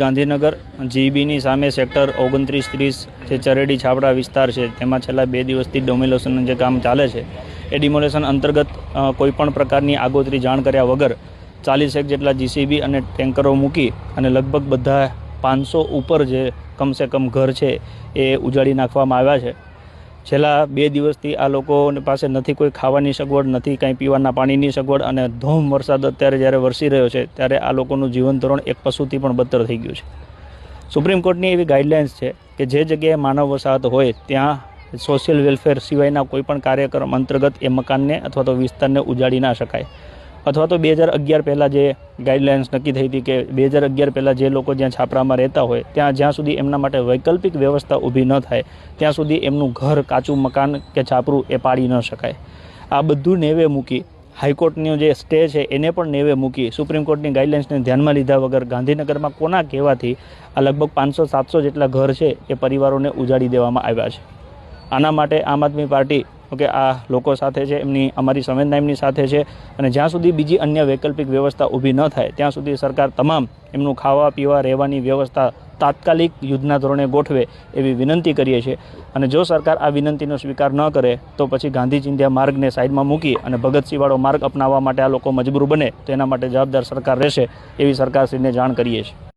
ગાંધીનગર જીબીની સામે સેક્ટર ઓગણત્રીસ ત્રીસ જે ચરેડી છાપડા વિસ્તાર છે, તેમાં છેલ્લા બે દિવસથી ડોમિલેશનનું જે કામ ચાલે છે, એ ડિમોલેશન અંતર્ગત કોઈપણ પ્રકારની આગોતરી જાણ કર્યા વગર ચાલીસેક જેટલા જીસીબી અને ટેન્કરો મૂકી અને લગભગ બધા પાંચસો ઉપર જે કમસે કમ ઘર છે, એ ઉજાડી નાખવામાં આવ્યા છે. છેલ્લા બે દિવસથી આ લોકોને પાસે નથી કોઈ ખાવાની સગવડ, નથી કાંઈ પીવાના પાણીની સગવડ અને ધોમ વરસાદ અત્યારે જ્યારે વરસી રહ્યો છે ત્યારે આ લોકોનું જીવન ધોરણ એક પશુથી પણ બદતર થઈ ગયું છે. સુપ્રીમ કોર્ટની એવી ગાઈડલાઇન્સ છે કે જે જગ્યાએ માનવ વસાહત હોય ત્યાં સોશિયલ વેલફેર સિવાયના કોઈપણ કાર્યક્રમ અંતર્ગત એ મકાનને અથવા તો વિસ્તારને ઉજાડી ના શકાય. અથવા તો બે હજાર અગિયાર પહેલાં જે ગાઈડલાઇન્સ નક્કી થઈ હતી કે બે હજાર અગિયાર પહેલાં જે લોકો જ્યાં છાપરામાં રહેતા હોય, ત્યાં જ્યાં સુધી એમના માટે વૈકલ્પિક વ્યવસ્થા ઊભી ન થાય, ત્યાં સુધી એમનું ઘર કાચું મકાન કે છાપરું એ પાડી ન શકાય. આ બધું નેવે મૂકી, હાઈકોર્ટનો જે સ્ટે છે એને પણ નેવે મૂકી, સુપ્રીમ કોર્ટની ગાઈડલાઇન્સને ધ્યાનમાં લીધા વગર ગાંધીનગરમાં કોના કહેવાથી આ લગભગ પાંચસો સાતસો જેટલા ઘર છે એ પરિવારોને ઉજાડી દેવામાં આવ્યા છે. આના માટે આમ આદમી પાર્ટી કે આ લોકો સાથે છે, એમની, અમારી સંવેદના એમની સાથે છે અને જ્યાં સુધી બીજી અન્ય વૈકલ્પિક વ્યવસ્થા ઊભી ન થાય, ત્યાં સુધી સરકાર તમામ એમનું ખાવા, પીવા, રહેવાની વ્યવસ્થા તાત્કાલિક યુદ્ધના ધોરણે ગોઠવે એવી વિનંતી કરીએ છીએ. અને જો સરકાર આ વિનંતીનો સ્વીકાર ન કરે, તો પછી ગાંધી ચિંધ્યા માર્ગને સાઈડમાં મૂકી અને ભગતસિંહવાળો માર્ગ અપનાવવા માટે આ લોકો મજબૂર બને, તો એના માટે જવાબદાર સરકાર રહેશે એવી સરકારશ્રીને જાણ કરીએ છીએ.